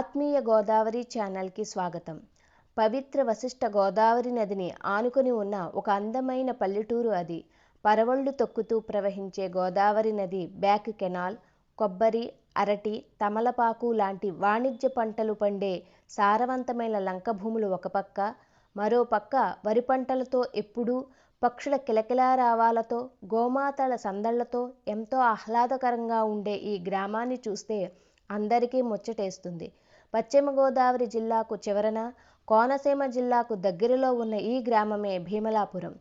ఆత్మీయ గోదావరి ఛానల్కి స్వాగతం. పవిత్ర వశిష్ఠ గోదావరి నదిని ఆనుకొని ఉన్న ఒక అందమైన పల్లెటూరు అది. పరవళ్ళు తొక్కుతూ ప్రవహించే గోదావరి నది బ్యాక్ కెనాల్ కొబ్బరి అరటి తమలపాకు లాంటి వాణిజ్య పంటలు పండే సారవంతమైన లంక భూములు ఒక పక్క మరో పక్క వరి పంటలతో ఎప్పుడూ పక్షుల కిలకిలారావాలతో గోమాతల సందళ్ళతో ఎంతో ఆహ్లాదకరంగా ఉండే ఈ గ్రామాన్ని చూస్తే అందరికీ ముచ్చటేస్తుంది. పశ్చిమ గోదావరి జిల్లాకు చివరన కోనసీమ జిల్లాకు దగ్గరలో ఉన్న ఈ గ్రామమే భీమలాపురం.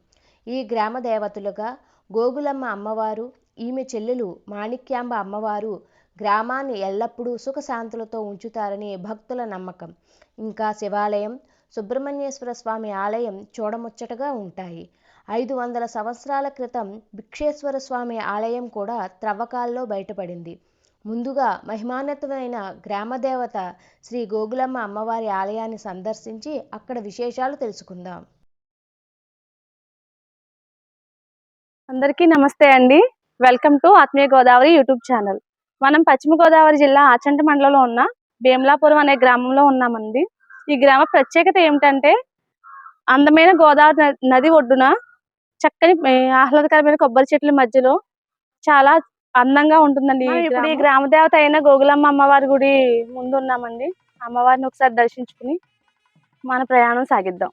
ఈ గ్రామ దేవతలుగా గోగులమ్మ అమ్మవారు ఈమె చెల్లెలు మాణిక్యాంబ అమ్మవారు గ్రామాన్ని ఎల్లప్పుడూ సుఖశాంతులతో ఉంచుతారని భక్తుల నమ్మకం. ఇంకా శివాలయం సుబ్రహ్మణ్యేశ్వర స్వామి ఆలయం చూడముచ్చటగా ఉంటాయి. ఐదు వందల సంవత్సరాల క్రితం భిక్షేశ్వర స్వామి ఆలయం కూడా త్రవ్వకాల్లో బయటపడింది. ముందుగా మహిమాన్వితమైన గ్రామదేవత శ్రీ గోగులమ్మ అమ్మవారి ఆలయాన్ని సందర్శించి అక్కడ విశేషాలు తెలుసుకుందాం. అందరికీ నమస్తే అండి. వెల్కమ్ టు ఆత్మీయ గోదావరి యూట్యూబ్ ఛానల్. మనం పశ్చిమ గోదావరి జిల్లా ఆచంట మండలంలో ఉన్న భీమలాపురం అనే గ్రామంలో ఉన్నామండి. ఈ గ్రామ ప్రత్యేకత ఏమిటంటే అందమైన గోదావరి న- నది ఒడ్డున చక్కని ఆహ్లాదకరమైన కొబ్బరి చెట్ల మధ్యలో చాలా అందంగా ఉంటుందండి ఇప్పుడు ఈ గ్రామ. దేవత అయిన గోగులమ్మ అమ్మవారి గుడి ముందు ఉన్నామండి. అమ్మవారిని ఒకసారి దర్శించుకుని మన ప్రయాణం సాగిద్దాం.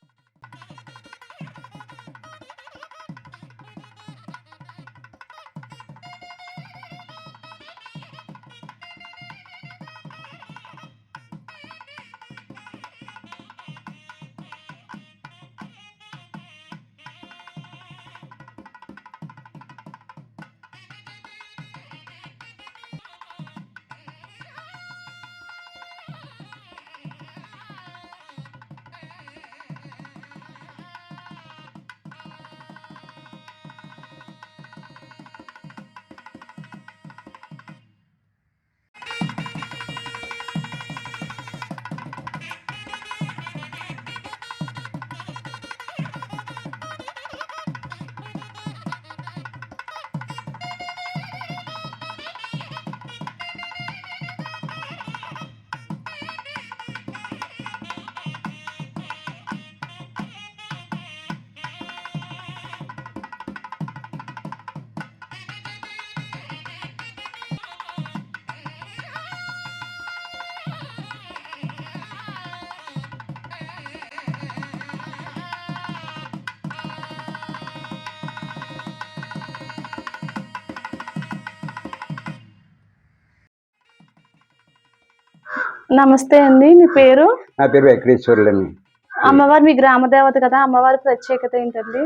నమస్తే అండి మీ పేరు? నా పేరు వెంకటేశ్వర్లని అమ్మవారు మీ గ్రామ దేవత కదా అమ్మవారి ప్రత్యేకత ఏంటండి?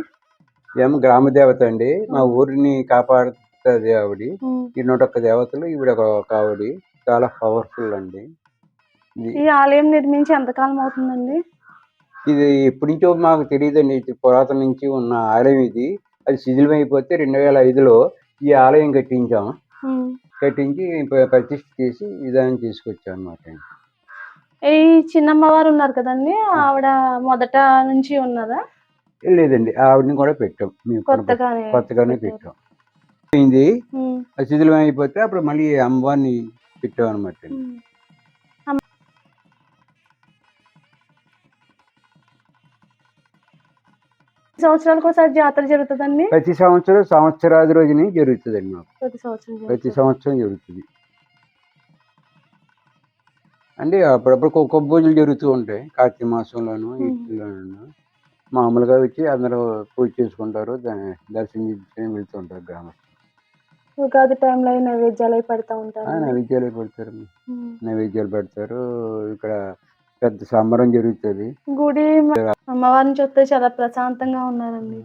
ఏం గ్రామ దేవత అండి. మా ఊరిని కాపాడుతుంది ఆవిడ. ఈ నూట ఒక్క దేవతలు ఈవిడ ఒక ఆవిడ. చాలా పవర్ఫుల్ అండి. ఈ ఆలయం నిర్మించి ఎంతకాలం అవుతుందండి? ఇది ఎప్పటి నుంచో మాకు తెలియదండి. ఇది పురాతన నుంచి ఉన్న ఆలయం ఇది. అది శిథిలం అయిపోతే రెండు వేల ఐదులో ఈ ఆలయం కట్టించాం. కట్టించి ప్రతిష్ఠ చేసి విధానం తీసుకొచ్చాం అనమాట ఈ చిన్నమ్మవారు ఉన్నారు కదండి ఆవిడ మొదట నుంచి ఉన్నదా? లేదండి ఆవిడని కూడా పెట్టాం. మేము కొత్తగానే కొత్తగానే. పెట్టాం. అయింది శిథిలం అయిపోతే అప్పుడు మళ్ళీ అమ్మవారిని పెట్టాం అనమాట సంవత్సరాలకు ఒకసారి జాతర జరుగుతుందండి? ప్రతి సంవత్సరం సంవత్సరాది రోజుని జరుగుతుందండి మాకు. ప్రతి సంవత్సరం ప్రతి. సంవత్సరం జరుగుతుంది. అంటే అప్పుడప్పుడు కుక్క పూజలు జరుగుతూ ఉంటాయి. కార్తీక మాసంలోను మ్మ్. వీటిలోను మామూలుగా వచ్చి అందరూ పూజ చేసుకుంటారు. దాన్ని దర్శనం చేసుకుని వెళ్తుంటారు గ్రామస్తులు ఉగాది టైంలో నైవేద్యాలు అవి పెడతా ఉంటారు నైవేద్యాలు పెడతారు. నైవేద్యాలు పెడతారు. ఇక్కడ పెద్ద సంబరం జరుగుతుంది. గుడి అమ్మవారిని చూస్తే చాలా ప్రశాంతంగా ఉన్నారండి.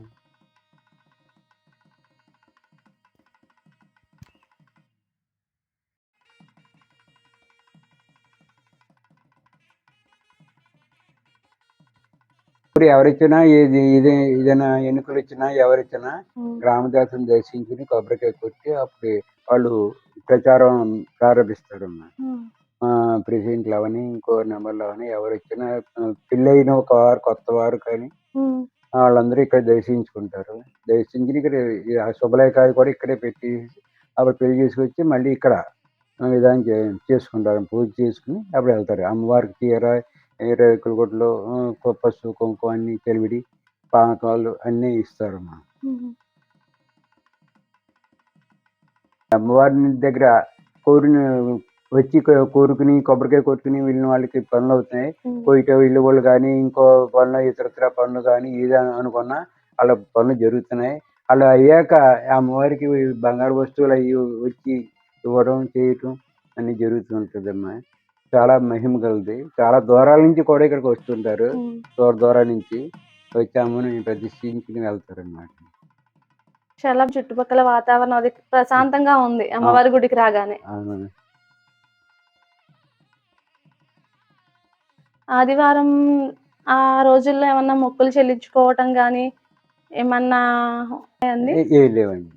ఇప్పుడు ఎవరిచ్చినా ఏది ఇదే ఏదైనా ఎన్నికలు వచ్చినా ఎవరిచ్చినా ఉమ్. గ్రామ దేవతను దర్శించుకుని కొబ్బరికాయ కొట్టి అప్పుడు వాళ్ళు ప్రచారం ప్రారంభిస్తారు. ప్రెసిడెంట్లు అవని ఇంకో నెంబర్లు అవని ఎవరు వచ్చినా పెళ్ళైన ఒక వారు కొత్త వారు కానీ. వాళ్ళందరూ ఇక్కడ దర్శించుకుంటారు దర్శించుకుని ఇక్కడ ఈ ఆ శుభలేఖ కూడా ఇక్కడే పెట్టి అప్పుడు పెళ్ళి చేసుకొచ్చి మళ్ళీ ఇక్కడ విధానం చేసుకుంటారు పూజ చేసుకుని అప్పుడు వెళ్తారు అమ్మవారికి చీర రేకుల గుడ్లు పసుపు కుంకుమ అన్ని తెలివిడి పానకాలు అన్నీ ఇస్తారు అమ్మా. అమ్మవారి దగ్గర కోరిన వచ్చి కోరుకుని కొబ్బరికాయ కొట్టుకుని వెళ్ళిన వాళ్ళకి పనులు అవుతున్నాయి. పోయిట ఇల్లు వాళ్ళు కానీ ఇంకో పనులు ఇతరత్ర పనులు కానీ ఏది అనుకున్నా అలా పనులు జరుగుతున్నాయి. అలా అయ్యాక అమ్మవారికి బంగారు వస్తువులు అవి వచ్చి ఇవ్వడం చేయటం అన్ని జరుగుతుంటుందమ్మా చాలా మహిమ కలది చాలా దూరాల నుంచి కూడా ఇక్కడికి వస్తుంటారు. దూర దూరాల నుంచి వచ్చి అమ్మని ప్రతిష్ఠించుకుని వెళ్తారు అన్నమాట చాలా చుట్టుపక్కల వాతావరణం అది ప్రశాంతంగా ఉంది అమ్మవారి గుడికి రాగానే. ఆదివారం ఆ రోజుల్లో ఏమన్నా మొక్కులు చెల్లించుకోవటం గాని ఏమన్నా లేవండి.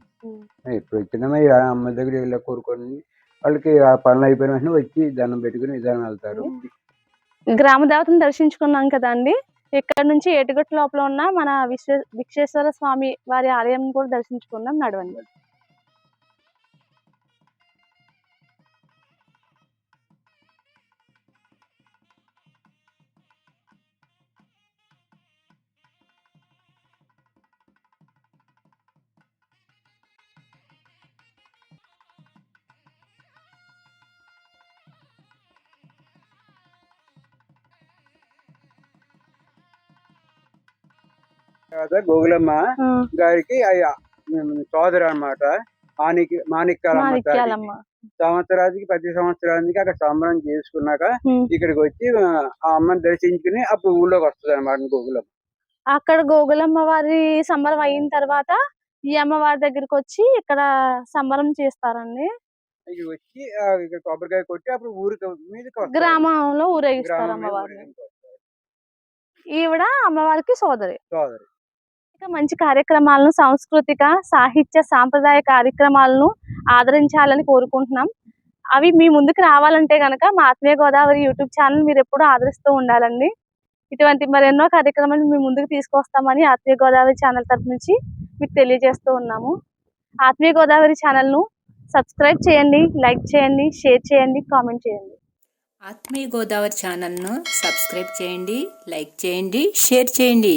ఇప్పుడు వచ్చినామా ఈ అమ్మ దగ్గర ఇలా కోరుకొని వాళ్ళకి ఆ పనులు అయిపోయిన వెంటనే వచ్చి దండం పెట్టుకుని విధానం వెళ్తారు. గ్రామ దేవతను దర్శించుకున్నాం కదా అండి? ఇక్కడ నుంచి ఏటిగట్టు లోపల ఉన్న మన విశ్వ విశ్వేశ్వర స్వామి వారి ఆలయం కూడా దర్శించుకుందాం నడవండి. తర్వాత గోగులమ్మ గారికి సోదరు అనమాట మాణిక్ మాణిక్యాలమ్మ సంవత్సరానికి ప్రతి సంవత్సరానికి అక్కడ సంబరం చేసుకున్నాక. ఇక్కడికి వచ్చి ఆ అమ్మని దర్శించుకుని అప్పుడు ఊళ్ళోకి వస్తుంది అనమాట గోగులమ్మ. అక్కడ గోగులమ్మ వారి సంబరం అయిన తర్వాత ఈ అమ్మవారి దగ్గరికి వచ్చి ఇక్కడ సంబరం చేస్తారండి. ఇక్కడ వచ్చి ఇక్కడ కొబ్బరికాయ కొట్టి అప్పుడు ఊరికి వస్తారు. గ్రామంలో ఊరేగిస్తారు మీద అమ్మవారిని. ఈవిడ అమ్మవారికి సోదరి. సోదరి. ఇంకా మంచి కార్యక్రమాలను సాంస్కృతిక సాహిత్య సాంప్రదాయ కార్యక్రమాలను ఆదరించాలని కోరుకుంటున్నాం. అవి మీ ముందుకు రావాలంటే కనుక మా ఆత్మీయ గోదావరి యూట్యూబ్ ఛానల్ మీరు ఎప్పుడూ ఆదరిస్తూ ఉండాలండి. ఇటువంటి మరెన్నో కార్యక్రమాలు మీ ముందుకు తీసుకొస్తామని ఆత్మీయ గోదావరి ఛానల్ తరపు నుంచి మీకు తెలియజేస్తూ ఉన్నాము. ఆత్మీయ గోదావరి ఛానల్ను సబ్స్క్రైబ్ చేయండి లైక్ చేయండి షేర్ చేయండి కామెంట్ చేయండి. ఆత్మీయ గోదావరి ఛానల్ను సబ్స్క్రైబ్ చేయండి లైక్ చేయండి షేర్ చేయండి.